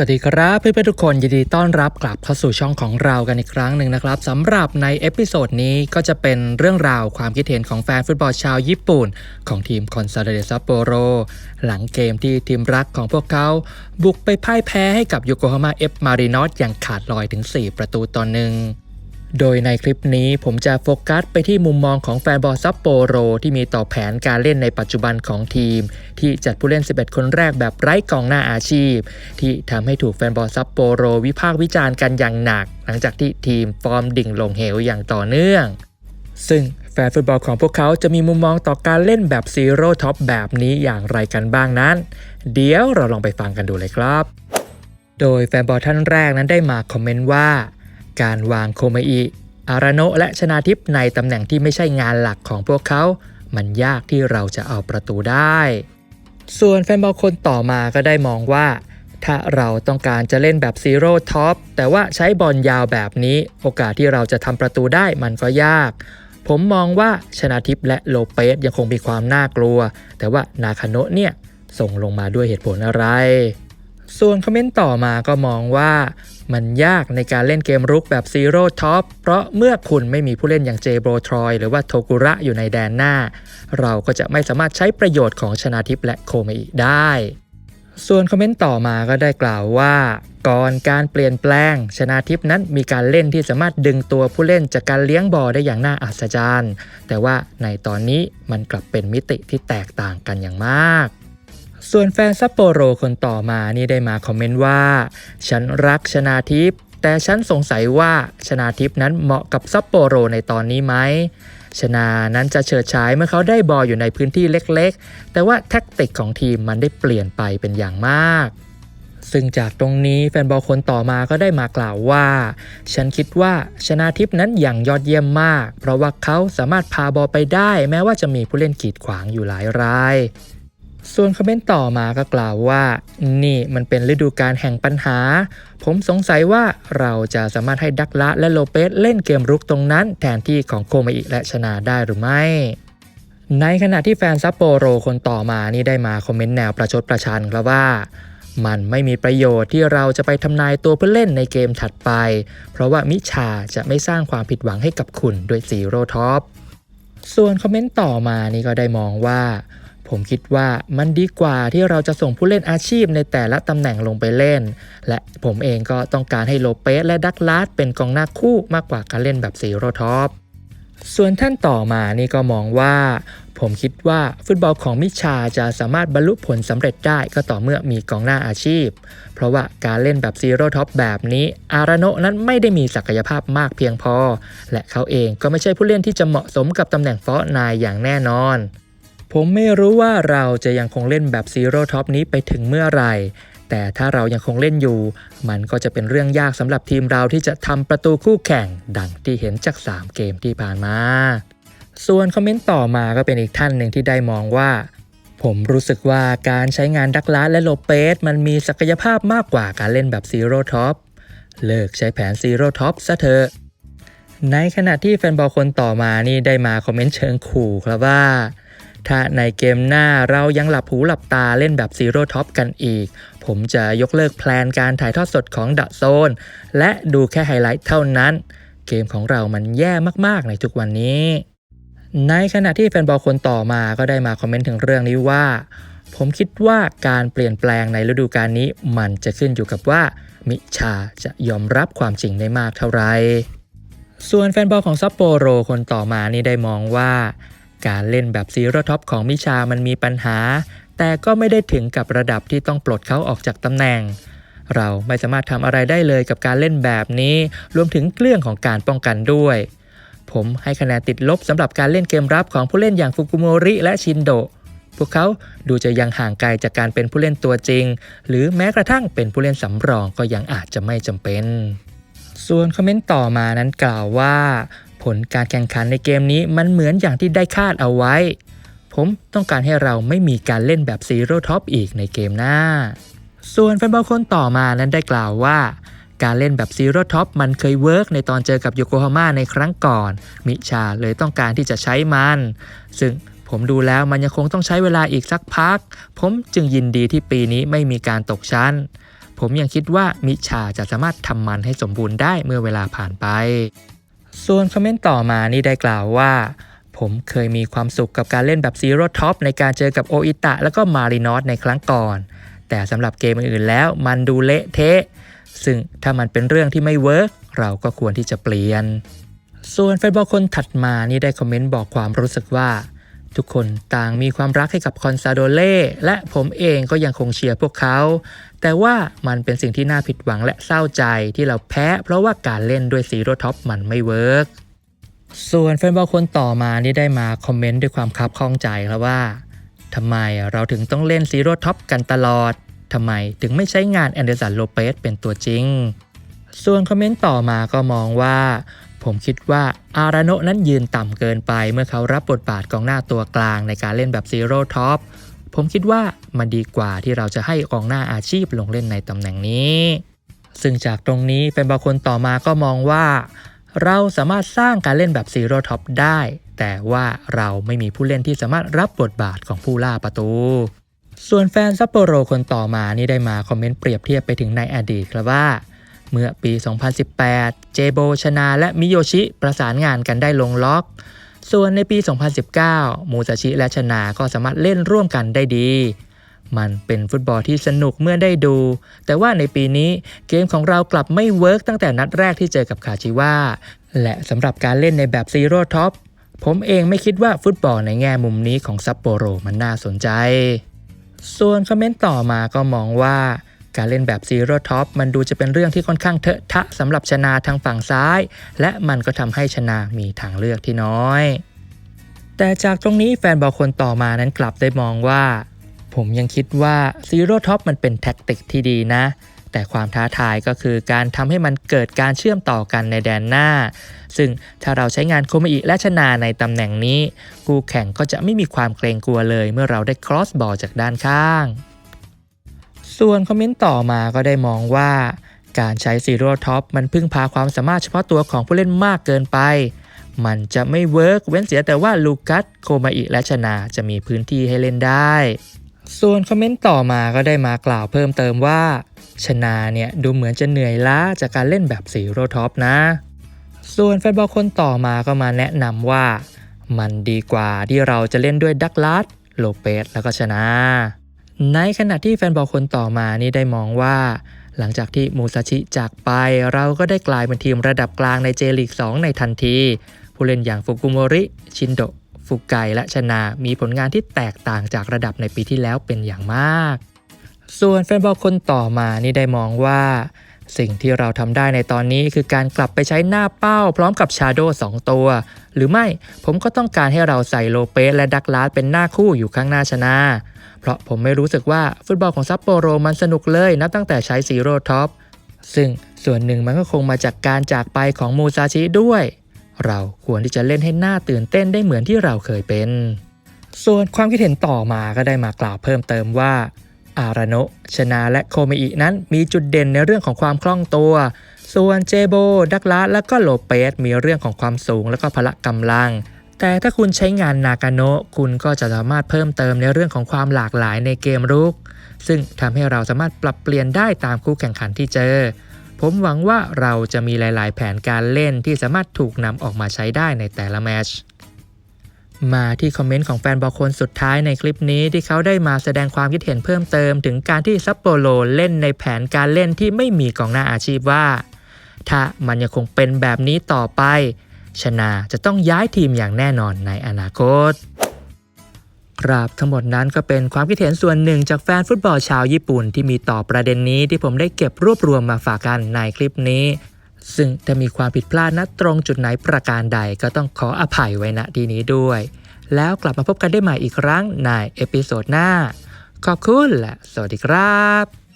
สวัสดีครับเพื่อนๆทุกคนยินดีต้อนรับกลับเข้าสู่ช่องของเรากันอีกครั้งหนึ่งนะครับสำหรับในเอพิโซดนี้ก็จะเป็นเรื่องราวความคิดเห็นของแฟนฟุตบอลชาวญี่ปุ่น ของทีมคอนซาเดซัปโปโรหลังเกมที่ทีมรักของพวกเขา บุกไปพ่ายแพ้ให้กับโยโกฮาม่าเอฟมารินอสอย่างขาดลอยถึง 4 ประตูต่อหนึ่ง โดยในคลิปนี้ผมจะโฟกัสไปที่มุมมองของแฟนบอลซัปโปโร ที่มีต่อแผนการเล่นในปัจจุบันของทีม ที่จัดผู้เล่น 11 คนแรกแบบไร้กองหน้าอาชีพ ที่ทำให้ถูกแฟนบอลซัปโปโร วิพากษ์วิจารณ์กันอย่างหนัก หลังจากที่ทีมฟอร์มดิ่งลงเหวอย่างต่อเนื่อง ซึ่งแฟนฟุตบอลของพวกเขาจะมีมุมมองต่อการเล่นแบบซีโร่ท็อปแบบนี้อย่างไรกันบ้างนั้น เดี๋ยวเราลองไปฟังกันดูเลยครับ โดยแฟนบอลท่านแรกนั้นได้มาคอมเมนต์ว่า การวางโคเมอิอาราโนและชนาทิพในตำแหน่งที่ไม่ใช่งานหลักของพวกเขา มันยากที่เราจะเอาประตูได้ ส่วนแฟนบอลคนต่อมาก็ได้มองว่า ถ้าเราต้องการจะเล่นแบบซีโร่ท็อปแต่ว่าใช้บอลยาวแบบนี้ โอกาสที่เราจะทำประตูได้มันก็ยาก ผมมองว่าชนาทิพและโลเปสยังคงมีความน่ากลัว แต่ว่านาคาโนะเนี่ยส่งลงมาด้วยเหตุผลอะไร ส่วนคอมเมนต์ต่อมาก็มองว่า มันยากในการเล่นเกมรุกแบบซีโร่ท็อปเพราะเมื่อคุณไม่มีผู้เล่นอย่างเจโบรทรอยหรือว่าโทกุระอยู่ในแดนหน้า เราก็จะไม่สามารถใช้ประโยชน์ของชนาทิพและโคเมอิได้ ส่วนคอมเมนต์ต่อมาก็ได้กล่าวว่า ก่อนการเปลี่ยนแปลง ชนาทิพนั้นมีการเล่นที่สามารถดึงตัวผู้เล่นจากการเลี้ยงบอลได้อย่างน่าอัศจรรย์ แต่ว่าในตอนนี้มันกลับเป็นมิติที่แตกต่างกันอย่างมาก ส่วนแฟนซัปโปโรคนต่อมานี่ได้มาคอมเมนต์ว่า ฉันรักชนาทิพย์แต่ฉันสงสัยว่าชนาทิพย์นั้นเหมาะกับซัปโปโรในตอนนี้ไหมชนานั้นจะเฉิดฉายเมื่อเขาได้บอลอยู่ในพื้นที่เล็กๆ แต่ว่าแท็กติกของทีมมันได้เปลี่ยนไปเป็นอย่างมาก ซึ่งจากตรงนี้แฟนบอลคนต่อมาก็ได้มากล่าวว่า ฉันคิดว่าชนาทิพนั้นอย่างยอดเยี่ยมมาก เพราะว่าเขาสามารถพาบอลไปได้ แม้ว่าจะมีผู้เล่นกีดขวางอยู่หลายราย ส่วนคอมเมนต์ต่อมาก็กล่าวว่า นี่มันเป็นฤดูกาลแห่งปัญหา ผมสงสัยว่าเราจะสามารถให้ดักละและโลเปสเล่นเกมรุกตรงนั้น แทนที่ของโคเมอิและชนาได้หรือไม่ ในขณะที่แฟนซัปโปโรคนต่อมานี่ได้มาคอมเมนต์แนวประชดประชันครับว่ามันไม่มีประโยชน์ที่เราจะไปทำนายตัวผู้เล่นในเกมถัดไป เพราะว่ามิชาจะไม่สร้างความผิดหวังให้กับคุณด้วยซีโร่ท็อป ส่วนคอมเมนต์ต่อมานี่ก็ได้มองว่า ผมคิดว่ามันดีกว่าที่เราจะส่งผู้เล่นอาชีพในแต่ละตำแหน่งลงไปเล่น และผมเองก็ต้องการให้โลเปสและดักลาสเป็นกองหน้าคู่มากกว่าการเล่นแบบซีโร่ท็อปส่วนท่านต่อมานี่ก็มองว่า ผมคิดว่าฟุตบอลของมิชาจะสามารถบรรลุผลสำเร็จได้ก็ต่อเมื่อมีกองหน้าอาชีพ เพราะว่าการเล่นแบบซีโร่ท็อปแบบนี้ อาราโนนั้นไม่ได้มีศักยภาพมากเพียงพอ และเขาเองก็ไม่ใช่ผู้เล่นที่จะเหมาะสมกับตำแหน่งฟอร์นายอย่างแน่นอน ผมไม่รู้ว่าเราจะยังคงเล่นแบบซีโร่ท็อปนี้ไปถึงเมื่อไหร่ แต่ถ้าเรายังคงเล่นอยู่ มันก็จะเป็นเรื่องยากสำหรับทีมเราที่จะทำประตูคู่แข่ง ดังที่เห็นจาก 3 เกมที่ผ่านมา ส่วนคอมเมนต์ต่อมาก็เป็นอีกท่านหนึ่งที่ได้มองว่า ผมรู้สึกว่าการใช้งานดักลาสและโลเปสมันมีศักยภาพมากกว่าการเล่นแบบซีโร่ท็อปเลิกใช้แผนซีโร่ท็อปซะเถอะในขณะที่แฟนบอลคนต่อมานี่ได้มาคอมเมนต์เชิงขู่ครับว่า ถ้าในเกมหน้าเรายังหลับหูหลับตาเล่นแบบซีโร่ท็อปกันอีก ผมจะยกเลิกแพลนการถ่ายทอดสดของดะโซน และดูแค่ไฮไลท์เท่านั้น เกมของเรามันแย่มากๆในทุกวันนี้ ในขณะที่แฟนบอลคนต่อมาก็ได้มาคอมเมนต์ถึงเรื่องนี้ว่า ผมคิดว่าการเปลี่ยนแปลงในฤดูกาลนี้มันจะขึ้นอยู่กับว่า มิชาจะยอมรับความจริงได้มากเท่าไหร่ส่วนแฟนบอลของซัปโปโรคนต่อมานี่ได้มองว่า การเล่นแบบซีโรท็อปของมิชามันมีปัญหา แต่ก็ไม่ได้ถึงกับระดับที่ต้องปลดเขาออกจากตำแหน่ง เราไม่สามารถทำอะไรได้เลยกับการเล่นแบบนี้ รวมถึงเรื่องของการป้องกันด้วย ผมให้คะแนนติดลบสำหรับการเล่นเกมรับของผู้เล่นอย่างฟุกุโมริและชินโดพวกเขาดูจะยังห่างไกลจากการเป็นผู้เล่นตัวจริง หรือแม้กระทั่งเป็นผู้เล่นสำรองก็ยังอาจจะไม่จำเป็น ส่วนคอมเมนต์ต่อมานั้นกล่าวว่า ผลการแข่งขันในเกมนี้มันเหมือนอย่างที่ได้คาดเอาไว้ ผมต้องการให้เราไม่มีการเล่นแบบซีโร่ท็อปอีกในเกมหน้า ส่วนแฟนบอลคนต่อมานั้นได้กล่าวว่าการเล่นแบบซีโร่ท็อปมันเคยเวิร์กในตอนเจอกับโยโกฮาม่าในครั้งก่อน มิชาเลยต้องการที่จะใช้มัน ซึ่งผมดูแล้วมันยังคงต้องใช้เวลาอีกสักพัก ผมจึงยินดีที่ปีนี้ไม่มีการตกชั้น ผมยังคิดว่ามิชาจะสามารถทำมันให้สมบูรณ์ได้เมื่อเวลาผ่านไป ส่วนคอมเมนต์ต่อมานี่ได้กล่าวว่า ผมเคยมีความสุขกับการเล่นแบบซีโร่ท็อปในการเจอกับโออิตะแล้วก็มารินอสในครั้งก่อน แต่สำหรับเกมอื่นๆแล้วมันดูเละเทะ ซึ่งถ้ามันเป็นเรื่องที่ไม่เวิร์กเราก็ควรที่จะเปลี่ยน ส่วนแฟนบอลคนถัดมานี่ได้คอมเมนต์บอกความรู้สึกว่า ทุกคนต่างมีความรักให้กับคอนซาโดเล่และผมเองก็ยังคงเชียร์พวกเขา แต่ว่ามันเป็นสิ่งที่น่าผิดหวังและเศร้าใจที่เราแพ้ เพราะว่าการเล่นด้วยซีโร่ท็อปมันไม่เวิร์กส่วนแฟนบอลคนต่อมานี่ได้มาคอมเมนต์ด้วยความคับข้องใจครับว่าทำไมเราถึงต้องเล่นซีโร่ท็อปกันตลอดทำไมถึงไม่ใช้งานแอนเดอร์สันโลเปสเป็นตัวจริง ส่วนคอมเมนต์ต่อมาก็มองว่า ผมคิดว่าอาราโนนั้นยืนต่ำเกินไปเมื่อเขารับบทบาทกองหน้าตัวกลางในการเล่นแบบซีโร่ท็อปผมคิดว่ามันดีกว่าที่เราจะให้กองหน้าอาชีพลงเล่นในตำแหน่งนี้ ซึ่งจากตรงนี้แฟนบอลคนต่อมาก็มองว่า เราสามารถสร้างการเล่นแบบซีโร่ท็อปได้ แต่ว่าเราไม่มีผู้เล่นที่สามารถรับบทบาทของผู้ล่าประตู ส่วนแฟนซัปโปโรคนต่อมานี่ได้มาคอมเมนต์เปรียบเทียบไปถึงในอดีตครับว่า เมื่อปี 2018 เจโบชนาและมิโยชิประสานงานกันได้ลงล็อก ส่วนในปี 2019 มูซาชิและชนาก็สามารถเล่นร่วมกันได้ดี มันเป็นฟุตบอลที่สนุกเมื่อได้ดู แต่ว่าในปีนี้เกมของเรากลับไม่เวิร์กตั้งแต่นัดแรกที่เจอกับคาชิวาและสำหรับการเล่นในแบบซีโร่ท็อปผมเองไม่คิดว่าฟุตบอลในแง่มุมนี้ของซัปโปโรมันน่าสนใจ ส่วนคอมเมนต์ต่อมาก็มองว่า การเล่นแบบซีโร่ท็อปมันดูจะเป็นเรื่องที่ค่อนข้างเถอะทะสำหรับชนาทางฝั่งซ้าย และมันก็ทำให้ชนามีทางเลือกที่น้อย แต่จากตรงนี้แฟนบอลคนต่อมานั้นกลับได้มองว่า ผมยังคิดว่าซีโร่ท็อปมันเป็นแท็กติกที่ดีนะแต่ความท้าทายก็คือการทำให้มันเกิดการเชื่อมต่อกันในแดนหน้า ซึ่งถ้าเราใช้งานโคมาอิและชนาในตำแหน่งนี้กูแข่งก็จะไม่มีความเกรงกลัวเลยเมื่อเราได้ครอสบอลจากด้านข้าง ส่วนคอมเมนต์ต่อมาก็ได้มองว่า การใช้ซีโร่ท็อปมันพึ่งพาความสามารถเฉพาะตัวของผู้เล่นมากเกินไป มันจะไม่เวิร์กเว้นเสียแต่ว่าลูกัสโคมาอิและชนาจะมีพื้นที่ให้เล่นได้ ส่วนคอมเมนต์ต่อมาก็ได้มากล่าวเพิ่มเติมว่าชนาเนี่ยดูเหมือนจะเหนื่อยล้าจากการเล่นแบบซีโร่ท็อปนะ ส่วนแฟนบอลคนต่อมาก็มาแนะนำว่า มันดีกว่าที่เราจะเล่นด้วยดักลัสโลเปสแล้วก็ชนะ ในขณะที่แฟนบอลคนต่อมานี่ได้มองว่า หลังจากที่มูซาชิจากไป เราก็ได้กลายเป็นทีมระดับกลางในเจลีก 2 ในทันที ผู้เล่นอย่างฟุกุโมริ ชินโดฟุกไกและชนา มีผลงานที่แตกต่างจากระดับในปีที่แล้วเป็นอย่างมาก ส่วนแฟนบอลคนต่อมานี่ได้มองว่า สิ่งที่เราทำได้ในตอนนี้คือการกลับไปใช้หน้าเป้า พร้อมกับชาโดสองตัว หรือไม่ผมก็ต้องการให้เราใส่โลเปสและดักลาสเป็นหน้าคู่อยู่ข้างหน้าชนะ เพราะผมไม่รู้สึกว่าฟุตบอลของซัปโปโรมันสนุกเลยนับตั้งแต่ใช้ซีโร่ท็อปซึ่งส่วนหนึ่งมันก็คงมาจากการจากไปของมูซาชิด้วย เราควรที่จะเล่นให้หน้าตื่นเต้นได้เหมือนที่เราเคยเป็น ส่วนความคิดเห็นต่อมาก็ได้มากล่าวเพิ่มเติมว่า อาราโนชนาและโคเมอินั้นมีจุดเด่นในเรื่องของความคล่องตัว ส่วนเจโบ ดักลาและก็โลเปสมีเรื่องของความสูงและก็พละกำลัง แต่ถ้าคุณใช้งานนากาโนะคุณก็จะสามารถเพิ่มเติมในเรื่องของความหลากหลายในเกมรุก ซึ่งทำให้เราสามารถปรับเปลี่ยนได้ตามคู่แข่งขันที่เจอ ผมหวังว่าเราจะมีหลาย ๆ แผนการเล่นที่สามารถถูกนำออกมาใช้ได้ในแต่ละแมชมาที่คอมเมนต์ของแฟนบอลคนสุดท้ายในคลิปนี้ที่เขาได้มาแสดงความคิดเห็นเพิ่มเติม ถึงการที่ซัปโปโรเล่นในแผนการเล่นที่ไม่มีกองหน้าอาชีพว่า ถ้ามันยังคงเป็นแบบนี้ต่อไป ชนาจะต้องย้ายทีมอย่างแน่นอนในอนาคต ครับทั้งหมดนั้นก็เป็นความคิดเห็นส่วนหนึ่งจากแฟนฟุตบอลชาวญี่ปุ่นที่มีต่อประเด็นนี้ที่ผมได้เก็บรวบรวมมาฝากกันในคลิปนี้ ซึ่งถ้ามีความผิดพลาดณตรงจุดไหนประการใดก็ต้องขออภัยไว้ณที่นี้ด้วย แล้วกลับมาพบกันได้ใหม่อีกครั้งในเอพิโซดหน้า ขอบคุณและสวัสดีครับ